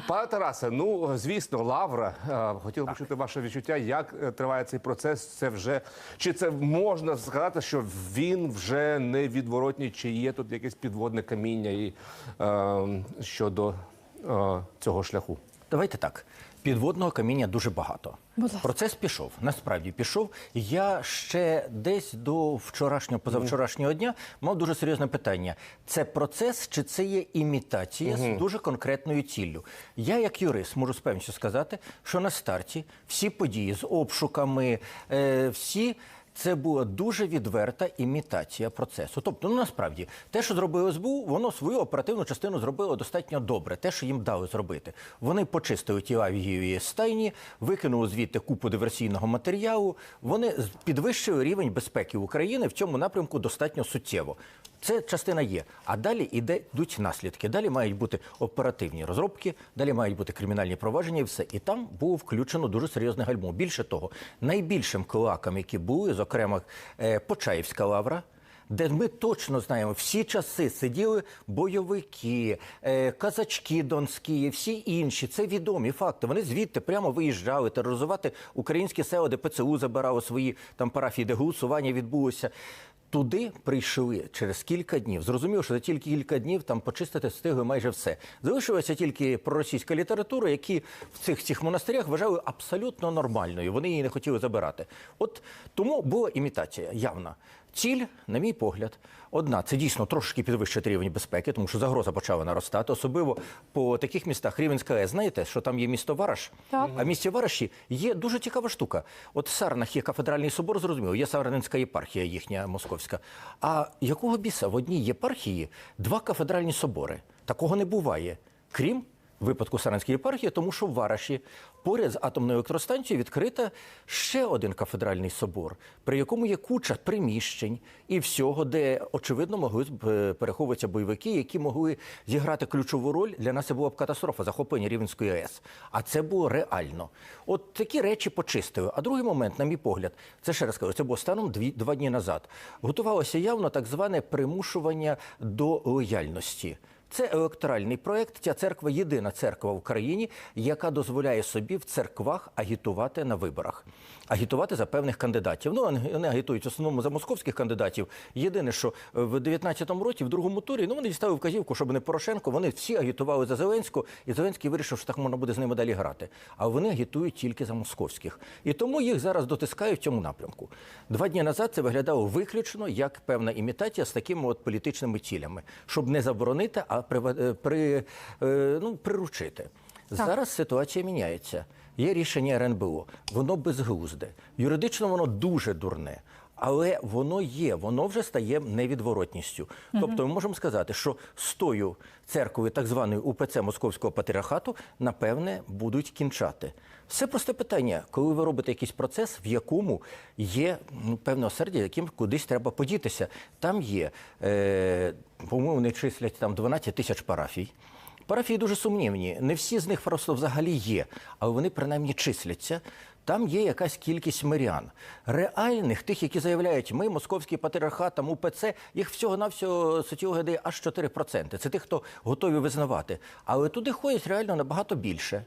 Пане Тарасе, ну звісно, Лавра. хотів Хотів почути ваше відчуття, як е, триває цей процес. Це вже чи це можна сказати, що він вже невідворотній, чи є тут якесь підводне каміння і е, щодо е, цього шляху? Давайте так. Підводного каміння дуже багато. Процес пішов. Насправді пішов. Я ще десь до вчорашнього, позавчорашнього дня мав дуже серйозне питання: це процес чи це є імітація з дуже конкретною ціллю? Я, як юрист, можу з певністю сказати, що на старті всі події з обшуками, е, всі. Це була дуже відверта імітація процесу. Тобто, ну насправді, те, що зробили СБУ, воно свою оперативну частину зробило достатньо добре. Те, що їм дали зробити. Вони почистили ті авієві стайні, викинули звідти купу диверсійного матеріалу. Вони підвищили рівень безпеки України в цьому напрямку достатньо суттєво. Це частина є. А далі йдуть наслідки. Далі мають бути оперативні розробки, далі мають бути кримінальні провадження і все. І там було включено дуже серйозне гальмо. Більше того, найбільшим клаком, які були, зокрема е, Почаївська лавра. Де ми точно знаємо, всі часи сиділи бойовики, е, казачки донські, всі інші. Це відомі факти. Вони звідти прямо виїжджали тероризувати українські села, де ПЦУ забирало свої там парафії, де голосування відбулося. Туди прийшли через кілька днів. Зрозумів, що за тільки кілька днів там почистити встигли майже все. Залишилася тільки проросійська література, які в цих цих монастирях вважали абсолютно нормальною. Вони її не хотіли забирати. От тому була імітація явна. Ціль, на мій погляд, одна це дійсно трошки підвищити рівень безпеки, тому що загроза почала наростати, особливо по таких містах Рівенська АЕС. Знаєте, що там є місто Вараш, Так. а в місті Вараші є дуже цікава штука. От в Сарнах є кафедральний собор, зрозуміло, є Сарненська єпархія їхня московська. А якого біса в одній єпархії два кафедральні собори? Такого не буває. Крім випадку Саранської єпархії, тому що в Вараші поряд з атомною електростанцією відкрита ще один кафедральний собор, при якому є куча приміщень і всього, де очевидно могли е, переховуватися бойовики, які могли зіграти ключову роль. Для нас це була б катастрофа захоплення Рівненської АЕС. А це було реально. От такі речі почистили. А другий момент, на мій погляд, це ще раз кажу, це було станом дві, два дні назад. Готувалося явно так зване примушування до лояльності. Це електоральний проект. Ця церква єдина церква в Україні, яка дозволяє собі в церквах агітувати на виборах, агітувати за певних кандидатів. Ну вони агітують в основному за московських кандидатів. Єдине, що в 19-му році, в другому турі, ну вони дістали вказівку, щоб не Порошенко. Вони всі агітували за Зеленського, і Зеленський вирішив, що так можна буде з ними далі грати. А вони агітують тільки за московських. І тому їх зараз дотискають в цьому напрямку. Два дні назад це виглядало виключно як певна імітація з такими от політичними цілями, щоб не заборонити, а при, е, ну, приручити. Зараз ситуація міняється. Є рішення РНБО, воно безглузде. Юридично воно дуже дурне. Але воно є, воно вже стає невідворотністю. Тобто, ми можемо сказати, що з тою церквою, так званою УПЦ Московського патріархату, напевне, будуть кінчати. Все просте питання, коли ви робите якийсь процес, в якому є ну, певне осердя, яким кудись треба подітися. Там є, е, по-моєму, вони числять там 12 тисяч парафій. Парафії дуже сумнівні. Не всі з них просто взагалі є, але вони принаймні числяться. Там є якась кількість мирян. Реальних, тих, які заявляють, ми, московський патріархат, там УПЦ, їх всього-навсього соціологи дає аж 4%. Це тих, хто готові визнавати. Але туди ходять реально набагато більше.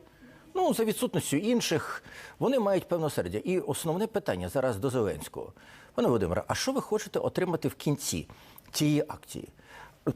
Ну, за відсутністю інших, вони мають певне сердя. І основне питання зараз до Зеленського. Пане Володимире, а що ви хочете отримати в кінці цієї акції?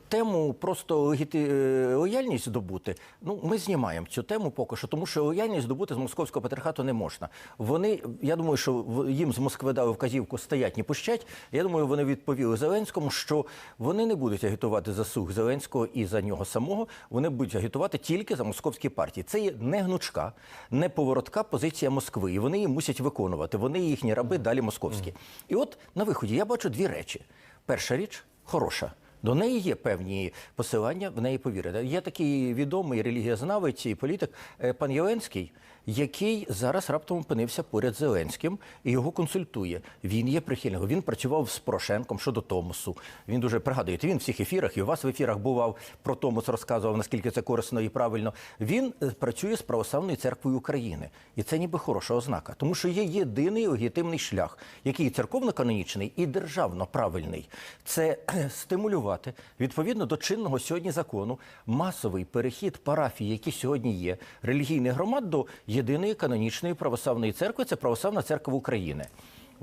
Тему просто е, лояльність здобути. Ну, ми знімаємо цю тему поки що, тому що лояльність здобути з московського патріархату не можна. Вони, я думаю, що їм з Москви дали вказівку стоять, не пущать. Я думаю, вони відповіли Зеленському, що вони не будуть агітувати за сух Зеленського і за нього самого. Вони будуть агітувати тільки за московські партії. Це є не гнучка, не поворотка позиція Москви. І вони її мусять виконувати. Вони їхні раби далі московські. І от на виході я бачу дві речі. Перша річ хороша. До неї є певні посилання, в неї повірити. Є такий відомий релігієзнавець і політик е, пан Єленський, який зараз раптом опинився поряд Зеленським і його консультує. Він є прихильником. Він працював з Порошенком щодо Томосу. Він дуже пригадуєте. Він в всіх ефірах і у вас в ефірах бував про Томос, розказував наскільки це корисно і правильно. Він е, працює з православною церквою України, і це ніби хороша ознака, тому що є єдиний легітимний шлях, який церковно-канонічний і державно правильний. Це стимулювати. Стимулювати відповідно до чинного сьогодні закону масовий перехід парафій, які сьогодні є, релігійних громад до єдиної канонічної православної церкви. Це православна церква України.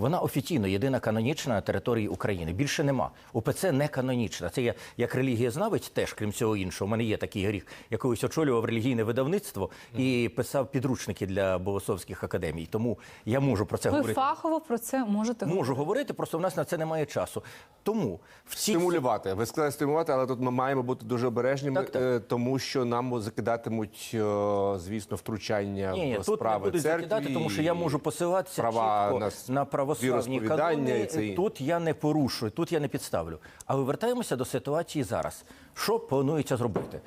Вона офіційно єдина канонічна на території України. Більше нема. УПЦ не канонічна. Це я як релігієзнавець, теж крім цього іншого. У мене є такий гріх. Я колись очолював релігійне видавництво і писав підручники для богословських академій. Тому я можу про це Ви говорити. фахово про це можете говорити. Можу говорити, просто в нас на це немає часу. Тому в цій Стимулювати. Ви сказали стимулювати, але тут ми маємо бути дуже обережними, Так, так. е, тому що нам закидатимуть, е, звісно, втручання Ні, ні, в тут не справи будуть церкви. закидати, тому що я можу посилатися права чітко на на, с- православні канони. і. Тут я не порушую, тут я не підставлю. Але вертаємося до ситуації зараз. Що планується зробити?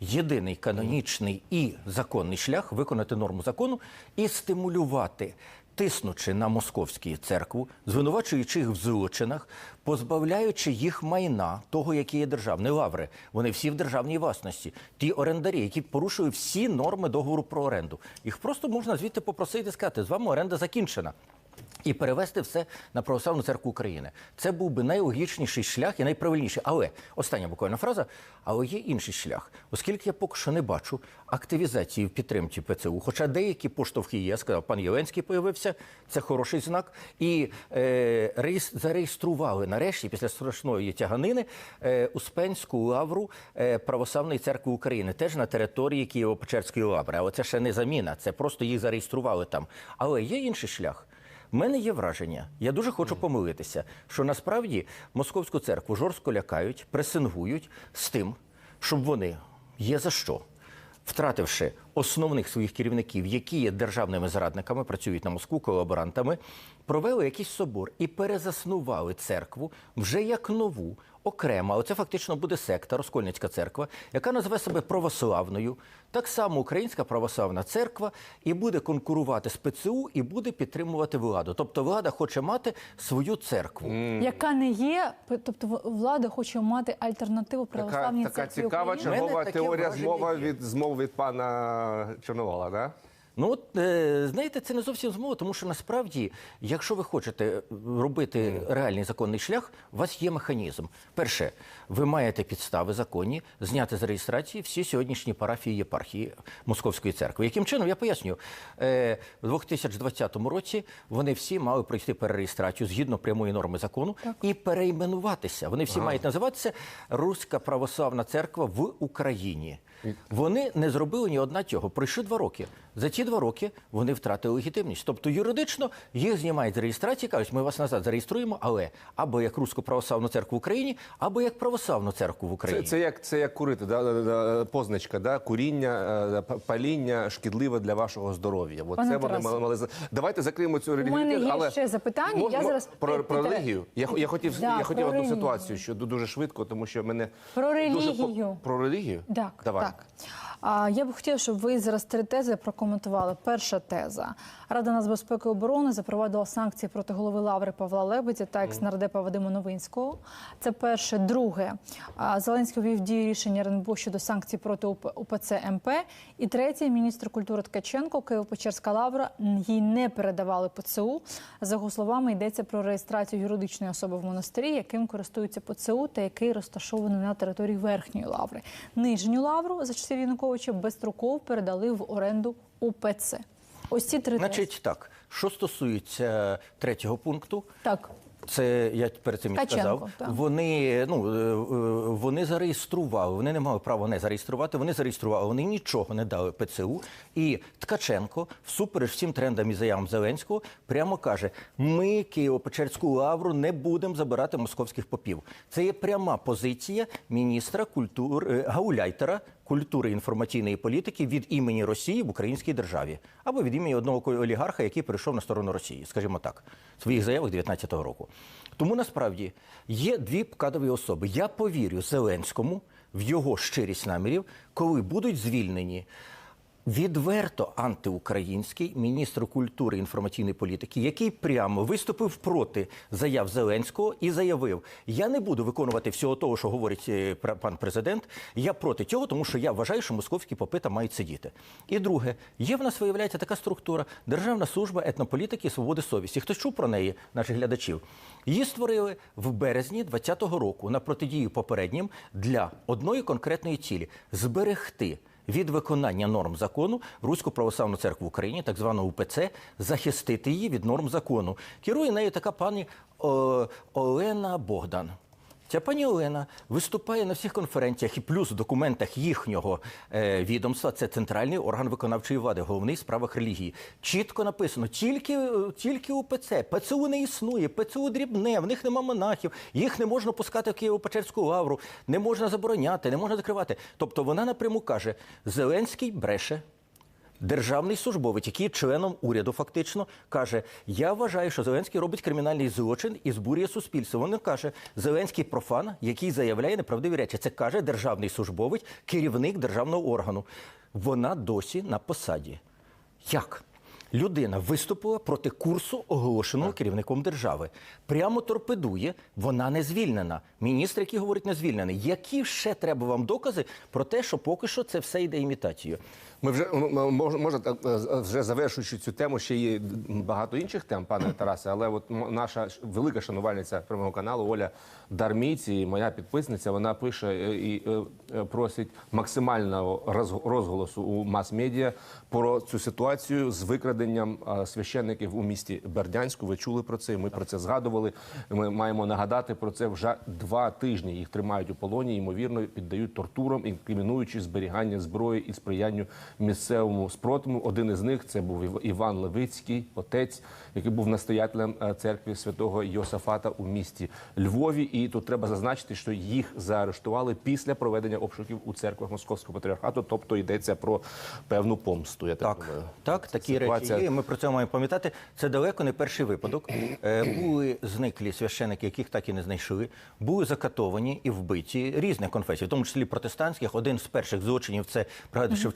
Єдиний канонічний і законний шлях виконати норму закону і стимулювати, тиснучи на московську церкву, звинувачуючи їх в злочинах, позбавляючи їх майна, того, яке є державне лаври. Вони всі в державній власності. Ті орендарі, які порушують всі норми договору про оренду. Їх просто можна звідти попросити сказати, з вами оренда закінчена. І перевести все на православну церкву України. Це був би найлогічніший шлях і найправильніший. Але остання буквально фраза. Але є інший шлях, оскільки я поки що не бачу активізації в підтримці ПЦУ. Хоча деякі поштовхи є, сказав, пан Єленський появився, це хороший знак. І е, реєс- зареєстрували нарешті після страшної тяганини е, Успенську лавру е, Православної церкви України, теж на території Києво-Печерської лаври. Але це ще не заміна, це просто їх зареєстрували там. Але є інший шлях. У мене є враження, я дуже хочу помилитися, що насправді московську церкву жорстко лякають, пресингують з тим, щоб вони є за що, втративши основних своїх керівників, які є державними зрадниками, працюють на Москву колаборантами, провели якийсь собор і перезаснували церкву вже як нову. Окремо, але це фактично буде секта, Розкольницька церква, яка назве себе православною. Так само Українська православна церква і буде конкурувати з ПЦУ і буде підтримувати владу. Тобто влада хоче мати свою церкву. Яка не є, тобто влада хоче мати альтернативу Така, православній така церкві цікава України. Мене чергова таке теорія враження змова є. від змов від пана Чорновола, да? Ну от е, знаєте, це не зовсім змова, тому що насправді, якщо ви хочете робити реальний законний шлях, у вас є механізм. Перше, ви маєте підстави законні зняти з реєстрації всі сьогоднішні парафії єпархії Московської церкви. Яким чином я поясню, е, в 2020 році вони всі мали пройти перереєстрацію згідно прямої норми закону і перейменуватися. Вони всі мають називатися Руська православна церква в Україні. Вони не зробили ні одна цього. Пройшли два роки. За ці два роки вони втратили легітимність. Тобто юридично їх знімають з реєстрації, кажуть, ми вас назад зареєструємо, але або як Руську православну церкву в Україні, або як православну церкву в Україні. це як це як курити, да? да, да, позначка, да? куріння, е, паління шкідливе для вашого здоров'я. Пане це вони мали, мали за- Давайте закриємо цю релігію. У мене є але ще запитання, Мож- я зараз- про, про релігію. Я, я хотів Да, я хотів одну релігію. ситуацію, що ду- дуже швидко, тому що мене Про дуже релігію. про релігію. Так, Давай. так. А, я б хотіла, щоб ви зараз три тези прокоментували. Перша теза. Рада нацбезпеки і оборони запровадила санкції проти голови Лаври Павла Лебедя та екс-нардепа Вадима Новинського. Це перше. Друге. А, Зеленський ввів дію рішення РНБО щодо санкцій проти УП- УПЦ МП. І третє. Міністр культури Ткаченко, Києво-Печерська Лавра, їй не передавали ПЦУ. За його словами, йдеться про реєстрацію юридичної особи в монастирі, яким користується ПЦУ та який розташований на території верхньої лаври. Нижню лавру за часів Януковича безстроково передали в оренду УПЦ. Ось ці три. Значить, так, що стосується третього пункту, так. Це я перед цим Ткаченко, сказав. так. Вони ну е, е, вони зареєстрували. Вони не мали права не зареєструвати. Вони зареєстрували. Вони нічого не дали ПЦУ. І Ткаченко, всупереч всім трендам і заявам Зеленського, прямо каже: ми Києво-Печерську лавру не будемо забирати московських попів. Це є пряма позиція міністра культури Гауляйтера. Культури інформаційної політики від імені Росії в українській державі або від імені одного олігарха, який перейшов на сторону Росії, скажімо так, в своїх заявах 19-го року. Тому насправді є дві кадрові особи. Я повірю Зеленському в його щирість намірів, коли будуть звільнені відверто антиукраїнський міністр культури і інформаційної політики, який прямо виступив проти заяв Зеленського і заявив: я не буду виконувати всього того, що говорить е, пан президент. Я проти цього, тому що я вважаю, що московські попи там мають сидіти. І друге, є в нас виявляється така структура Державна служба етнополітики і свободи совісті. Хтось чув про неї, наших глядачів? Її створили в березні 2020 року на протидію попереднім для одної конкретної цілі зберегти від виконання норм закону Руську православну церкву в Україні, так звану УПЦ, захистити її від норм закону. Керує нею така пані Олена Богдан. Ця пані Олена виступає на всіх конференціях і плюс в документах їхнього е, відомства. Це центральний орган виконавчої влади, головний в справах релігії. Чітко написано: тільки, е, тільки УПЦ, ПЦУ не існує, ПЦУ дрібне, в них нема монахів, їх не можна пускати в Києво-Печерську лавру, не можна забороняти, не можна закривати. Тобто вона напряму каже: Зеленський бреше. Державний службовець, який є членом уряду, фактично каже: Я вважаю, що Зеленський робить кримінальний злочин і збурює суспільство. Він каже, Зеленський профан, який заявляє неправдиві речі. Це каже державний службовець, керівник державного органу. Вона досі на посаді. Як? Людина виступила проти курсу, оголошеного керівником держави. Прямо торпедує, вона не звільнена. Міністр, який говорить, не звільнений. Які ще треба вам докази про те, що поки що це все йде імітацією? Ми вже може, так, е, вже завершуючи цю тему, ще є багато інших тем, пане Тарасе. Але от наша велика шанувальниця прямого каналу Оля Дармійці, моя підписниця, вона пише е, і е, е, просить максимального роз- розголосу у мас-медіа про цю ситуацію з викраденням е, священників у місті Бердянську. Ви чули про це? Ми про це згадували. Ми маємо нагадати про це вже два тижні. Їх тримають у полоні, ймовірно, піддають тортурам, інкримінуючи зберігання зброї і сприянню місцевому спротиву. Один із них це був Іван Левицький, отець, який був настоятелем е, церкви святого Йосафата у місті Львові. І тут треба зазначити, що їх заарештували після проведення обшуків у церквах Московського патріархату, тобто йдеться про певну помсту. Я так, Так, думаю. так, такі Ситуація- речі є. Ми про це маємо пам'ятати. Це далеко не перший випадок. Е, були зниклі священики, яких так і не знайшли. Були закатовані і вбиті різних конфесій, в тому числі протестантських. Один з перших злочинів це пригадую, що в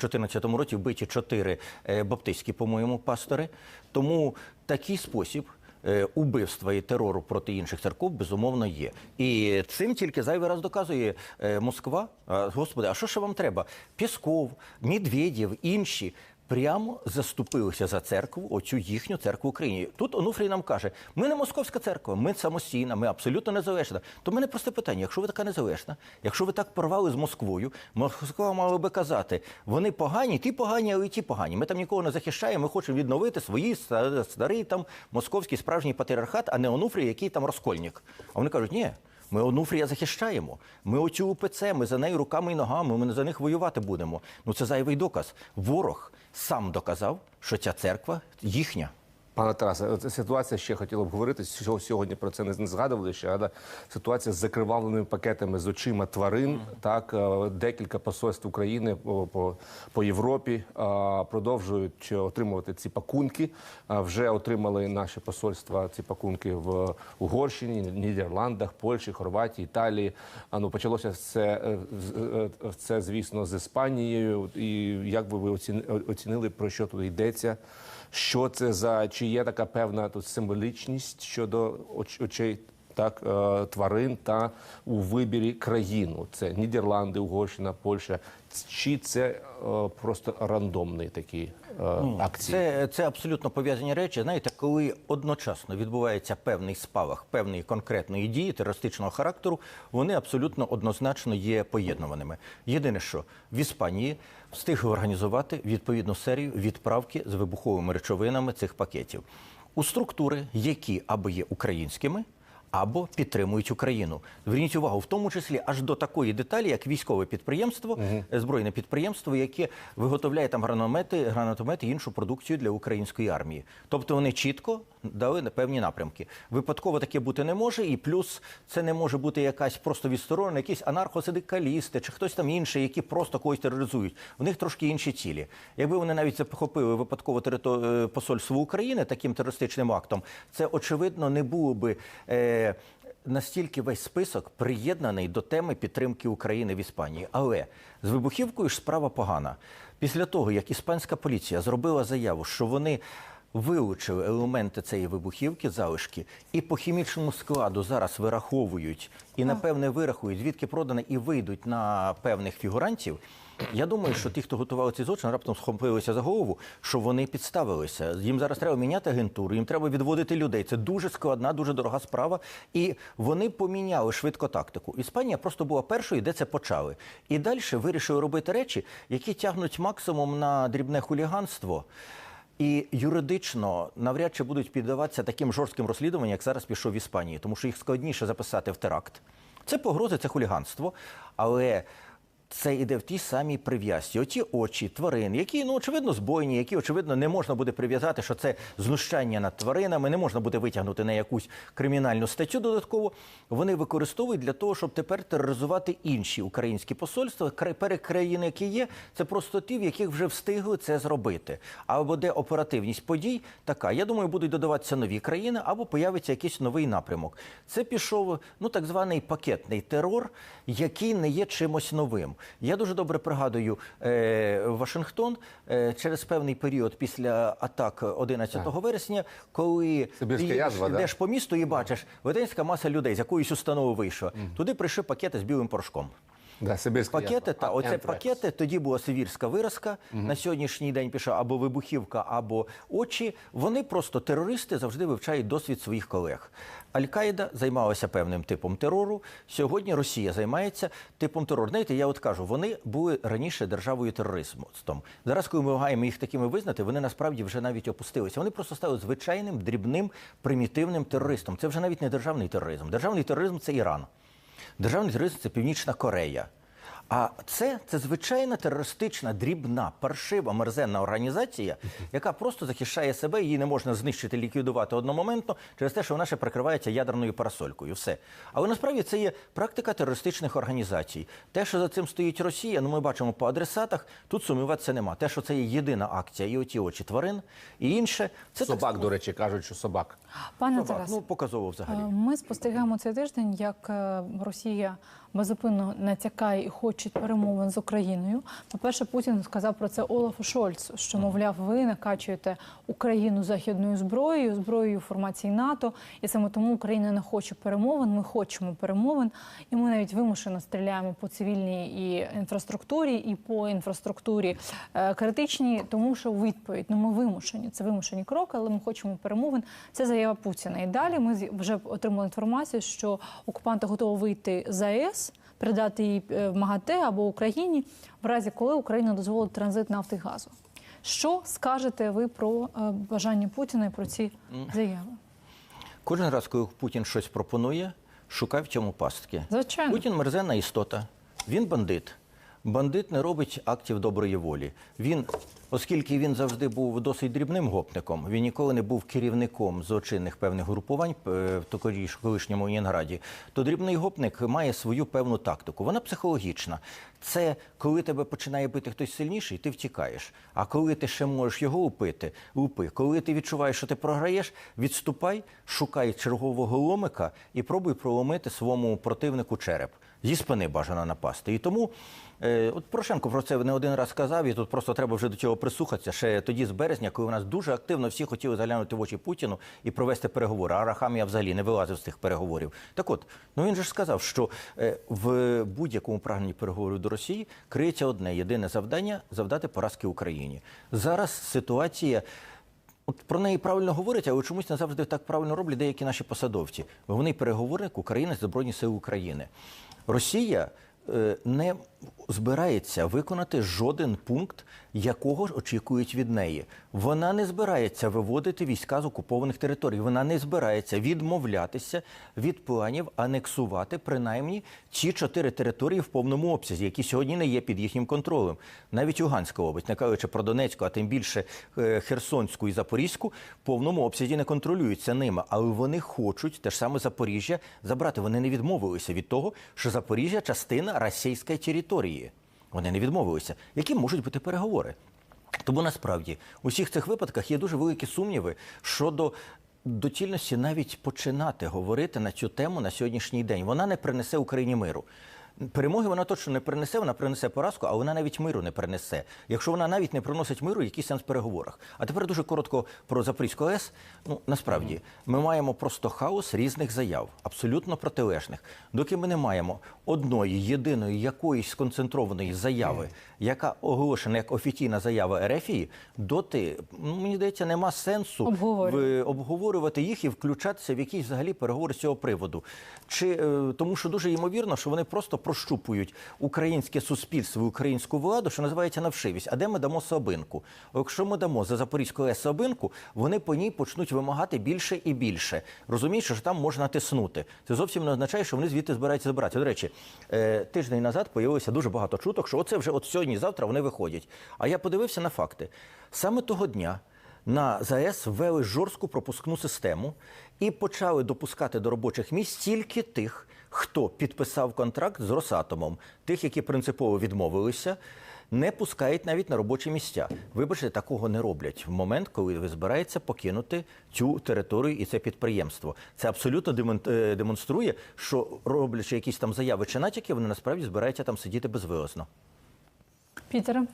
2014 році вбиті чотири е, баптистські, по-моєму, пастори. Тому такий спосіб. е, Убивства і терору проти інших церков безумовно є, і цим тільки зайвий раз доказує е, Москва. Господи, а що ще вам треба? Пісков, Медведєв, інші прямо заступилися за церкву, оцю їхню церкву Україні. Тут Онуфрій нам каже: ми не московська церква, ми самостійна, ми абсолютно незалежна. То мене просте питання: якщо ви така незалежна, якщо ви так порвали з Москвою, Москва мала би казати, вони погані, ті погані, але і ті погані. Ми там нікого не захищаємо. Ми хочемо відновити свої ста- старий там московський справжній патріархат, а не Онуфрій, який там розкольник. А вони кажуть, ні. Ми Онуфрія захищаємо. Ми оцю УПЦ, ми за нею руками і ногами, ми за них воювати будемо. Ну це зайвий доказ. Ворог сам доказав, що ця церква їхня. Пане Тарасе, ситуація ще хотіла б говорити. Сього- Сьогодні про це не згадували ще, але ситуація з закривавленими пакетами з очима тварин. Так, е, декілька посольств України по, по, по Європі е, продовжують отримувати ці пакунки. Е, Вже отримали наші посольства ці пакунки в Угорщині, Нідерландах, Польщі, Хорватії, Італії. Ну почалося це, це звісно, з Іспанією. І як би ви оціни- оцінили про що тут йдеться? Що це за чи є така певна тут символічність щодо оч- очей так е, тварин та у вибірі країн? Це Нідерланди, Угорщина, Польща. Чи це е, просто рандомні такі е, акції? Це, це абсолютно пов'язані речі. Знаєте, коли одночасно відбувається певний спалах певної конкретної дії терористичного характеру, вони абсолютно однозначно є поєднуваними. Єдине, що в Іспанії встигли організувати відповідну серію відправки з вибуховими речовинами цих пакетів у структури, які або є українськими. Або підтримують Україну. Зверніть увагу, в тому числі аж до такої деталі, як військове підприємство, е, збройне підприємство, яке виготовляє там гранатомети, гранатомети і іншу продукцію для української армії. Тобто вони чітко дали на певні напрямки. Випадково таке бути не може, і плюс це не може бути якась просто відсторонена, якісь анархосиндикалісти чи хтось там інший, які просто когось тероризують. У них трошки інші цілі. Якби вони навіть захопили випадково терито... е, посольство України таким терористичним актом, це очевидно не було би. Е... Настільки весь список приєднаний до теми підтримки України в Іспанії. Але з вибухівкою ж справа погана. Після того, як іспанська поліція зробила заяву, що вони вилучили елементи цієї вибухівки, залишки, і по хімічному складу зараз вираховують і напевне вирахують, звідки продане, і вийдуть на певних фігурантів. Я думаю, що ті, хто готували цей злочин, раптом схопилися за голову, що вони підставилися. Їм зараз треба міняти агентуру, їм треба відводити людей. Це дуже складна, дуже дорога справа. І вони поміняли швидко тактику. Іспанія просто була першою, де це почали. І далі вирішили робити речі, які тягнуть максимум на дрібне хуліганство. І юридично навряд чи будуть піддаватися таким жорстким розслідуванням, як зараз пішов в Іспанії, тому що їх складніше записати в теракт. Це погрози, це хуліганство, але це йде в тій самій прив'язці. Оті очі тварин, які ну очевидно збойні, які очевидно не можна буде прив'язати, що це знущання над тваринами, не можна буде витягнути на якусь кримінальну статтю додатково. Вони використовують для того, щоб тепер тероризувати інші українські посольства. Кра- Перекраїни, які є, це просто ті, в яких вже встигли це зробити. Або де оперативність подій така. Я думаю, будуть додаватися нові країни, або появиться якийсь новий напрямок. Це пішов ну так званий пакетний терор, який не є чимось новим. Я дуже добре пригадую е, Вашингтон е, через певний період після атак 11 вересня, коли Сибірська ти язва, да? йдеш по місту і бачиш велетенська маса людей з якоїсь установи вийшла. Туди прийшли пакети з білим порошком. Да, сибірська Пакети язва. та оце антракс. пакети. Тоді була сивірська виразка. На сьогоднішній день пішла або вибухівка, або очі. Вони просто терористи завжди вивчають досвід своїх колег. Аль-Каїда займалася певним типом терору. Сьогодні Росія займається типом терору. Знаєте, я от кажу, вони були раніше державою тероризмом. Зараз, коли ми вимагаємо їх такими визнати, вони насправді вже навіть опустилися. Вони просто стали звичайним дрібним примітивним терористом. Це вже навіть не державний тероризм. Державний тероризм це Іран. Державний тероризм це Північна Корея. А це, це звичайна терористична, дрібна, паршива, мерзенна організація, яка просто захищає себе, її не можна знищити, ліквідувати одномоментно через те, що вона ще прикривається ядерною парасолькою. Все. Але насправді це є практика терористичних організацій. Те, що за цим стоїть Росія, ну ми бачимо по адресатах, тут сумніватися нема. Те, що це є єдина акція, і оті очі тварин, і інше, це так Собак, до речі, кажуть, що собак. Пане собак. Тарас, Ну, показово взагалі. Е, Ми спостерігаємо цей тиждень, як е, Росія безупинно натякає і хоче перемовин з Україною. По-перше, Путін сказав про це Олафу Шольцу, що мовляв, ви накачуєте Україну західною зброєю, зброєю формації НАТО, і саме тому Україна не хоче перемовин. Ми хочемо перемовин, і ми навіть вимушено стріляємо по цивільній і інфраструктурі, і по інфраструктурі е, критичній, тому що відповідь ну ми вимушені. Це вимушені кроки, але ми хочемо перемовин. Це заява Путіна. І далі ми вже отримали інформацію, що окупанти готові вийти з АЕС, передати її е, в МАГАТЕ або Україні, в разі коли Україна дозволить транзит нафти і газу. Що скажете ви про е, бажання Путіна і про ці заяви? Кожен раз, коли Путін щось пропонує, шукай в цьому пастки. Звичайно. Путін мерзенна істота. Він бандит. Бандит не робить актів доброї волі. Він, оскільки він завжди був досить дрібним гопником, він ніколи не був керівником злочинних певних групувань е, в колишньому Єнграді, то дрібний гопник має свою певну тактику. Вона психологічна. Це коли тебе починає бити хтось сильніший, ти втікаєш. А коли ти ще можеш його лупити, лупи. Коли ти відчуваєш, що ти програєш, відступай, шукай чергового ломика і пробуй проломити своєму противнику череп. Зі спини бажано напасти. І тому от Порошенко про це не один раз сказав, і тут просто треба вже до цього прислухатися. Ще тоді з березня, коли у нас дуже активно всі хотіли заглянути в очі Путіну і провести переговори. А Рахамія взагалі не вилазив з тих переговорів. Так от, ну він же ж сказав, що е, в будь-якому прагненні переговорів до Росії криється одне єдине завдання завдати поразки Україні. Зараз ситуація. От про неї правильно говорять, але чомусь не завжди так правильно роблять деякі наші посадовці. Головний переговорник України Збройні Сили України. Росія е, не збирається виконати жоден пункт, якого ж очікують від неї. Вона не збирається виводити війська з окупованих територій. Вона не збирається відмовлятися від планів анексувати принаймні ці чотири території в повному обсязі, які сьогодні не є під їхнім контролем. Навіть Луганська область, не кажучи про Донецьку, а тим більше е, Херсонську і Запорізьку, в повному обсязі не контролюються ними. Але вони хочуть те ж саме Запоріжжя забрати. Вони не відмовилися від того, що Запоріжжя частина російської території. Вони не відмовилися. Які можуть бути переговори? Тому насправді у всіх цих випадках є дуже великі сумніви щодо доцільності навіть починати говорити на цю тему на сьогоднішній день. Вона не принесе Україні миру. Перемоги вона точно не принесе, вона принесе поразку, а вона навіть миру не принесе. Якщо вона навіть не приносить миру, який сенс в переговорах? А тепер дуже коротко про Запорізьку АЕС. Ну насправді ми маємо просто хаос різних заяв, абсолютно протилежних. Доки ми не маємо одної єдиної якоїсь сконцентрованої заяви, яка оголошена як офіційна заява РФІ, доти ну, мені здається, нема сенсу в обговорювати їх і включатися в якісь взагалі переговори з цього приводу. Чи е, тому, що дуже ймовірно, що вони просто прощупують українське суспільство, українську владу, що називається навшивість. А де ми дамо собинку? Якщо ми дамо за Запорізьку АЕС собинку, вони по ній почнуть вимагати більше і більше. Розумієш, що там можна тиснути. Це зовсім не означає, що вони звідти збираються забирати. До речі, е, тиждень назад появилося дуже багато чуток, що оце вже от сьогодні, завтра вони виходять. А я подивився на факти. Саме того дня на ЗАЕС ввели жорстку пропускну систему і почали допускати до робочих місць тільки тих, хто підписав контракт з Росатомом, тих, які принципово відмовилися. Не пускають навіть на робочі місця. Вибачте, такого не роблять в момент, коли ви збираєтеся покинути цю територію і це підприємство. Це абсолютно е, демонструє, що роблячи якісь там заяви чи натяки, вони насправді збираються там сидіти безвилазно. Пітере.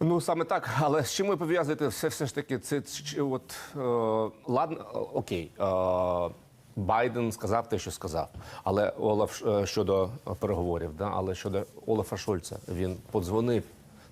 Ну саме так, але з чим ви пов'язуєте все, все ж таки, це от е, ладно, е, окей. Е, Байден сказав те, що сказав. Але Олаф е, щодо переговорів, да, але щодо Олафа Шольца, він подзвонив.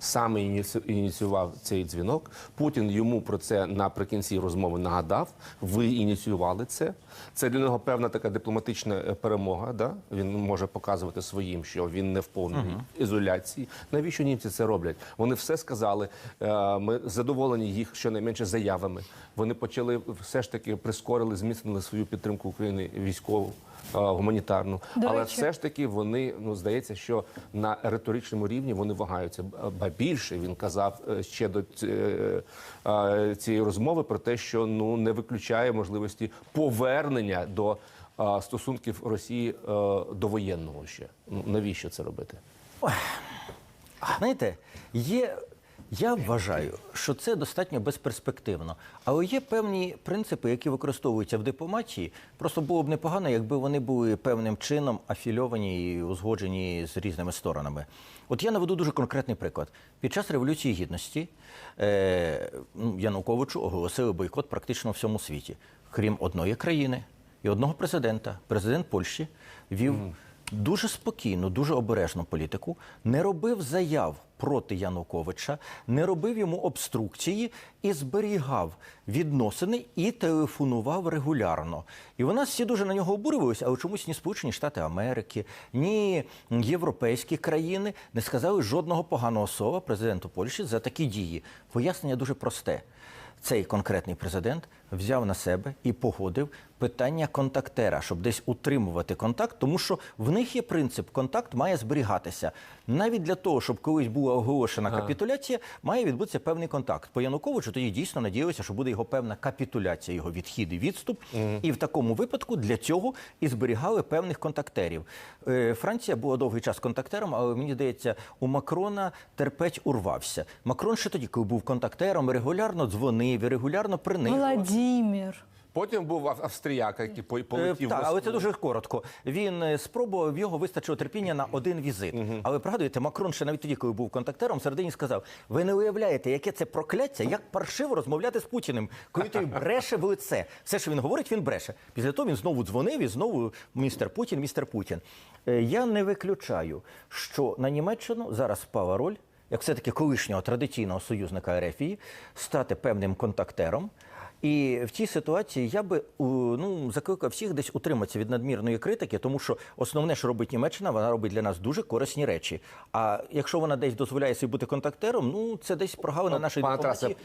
Саме ініці- ініціював цей дзвінок. Путін йому про це наприкінці розмови нагадав. Ви ініціювали це. Це для нього певна така дипломатична е, перемога. Да? Він може показувати своїм, що він не в повній ізоляції. Навіщо німці це роблять? Вони все сказали. Е, Ми задоволені їх щонайменше заявами. Вони почали все ж таки прискорили, зміцнили свою підтримку України військову. Е, Гуманітарну, До але речі- все ж таки вони ну здається, що на риторичному рівні вони вагаються. Ба більше він казав е, ще до е, цієї розмови про те, що ну не виключає можливості повернення до стосунків Росії до воєнного ще. Ну навіщо це робити? Знаєте, є. Я вважаю, що це достатньо безперспективно. Але є певні принципи, які використовуються в дипломатії. Просто було б непогано, якби вони були певним чином афільовані і узгоджені з різними сторонами. От я наведу дуже конкретний приклад. Під час Революції Гідності е, ну, Януковичу оголосили бойкот практично в всьому світі, крім одної країни і одного президента. Президент Польщі вів дуже спокійну, дуже обережну політику, не робив заяв проти Януковича, не робив йому обструкції і зберігав відносини і телефонував регулярно. І нас всі дуже на нього обурювалися, але чомусь ні Сполучені Штати Америки, ні європейські країни не сказали жодного поганого слова президенту Польщі за такі дії. Пояснення дуже просте. Цей конкретний президент взяв на себе і погодив питання контактера, щоб десь утримувати контакт, тому що в них є принцип: контакт має зберігатися. Навіть для того, щоб колись була оголошена капітуляція, має відбутися певний контакт. По Януковичу тоді дійсно надіялися, що буде його певна капітуляція, його відхід і відступ. І в такому випадку для цього і зберігали певних контактерів. Е, Франція була довгий час контактером, але мені здається, у Макрона терпець урвався. Макрон ще тоді, коли був контактером, регулярно дзвонив і регулярно принижував. Владімір. Потім був ав- австріяк, який Е, полетів. Так, але це дуже коротко. Він е, спробував, в його вистачило терпіння на один візит. Але пригадуєте, Макрон ще навіть тоді, коли був контактером, всередині сказав: ви не уявляєте, яке це прокляття, як паршиво розмовляти з Путіним, коли той бреше в лице. Все, що він говорить, він бреше. Після того він знову дзвонив і знову містер Путін, містер Путін. Е, Я не виключаю, що на Німеччину зараз впала роль. Як все-таки колишнього традиційного союзника РФІ стати певним контактером, і в цій ситуації я би ну, закликав всіх десь утриматися від надмірної критики, тому що основне, що робить Німеччина, вона робить для нас дуже корисні речі. А якщо вона десь дозволяє собі бути контактером, ну це десь прогалина нашої дипломатії.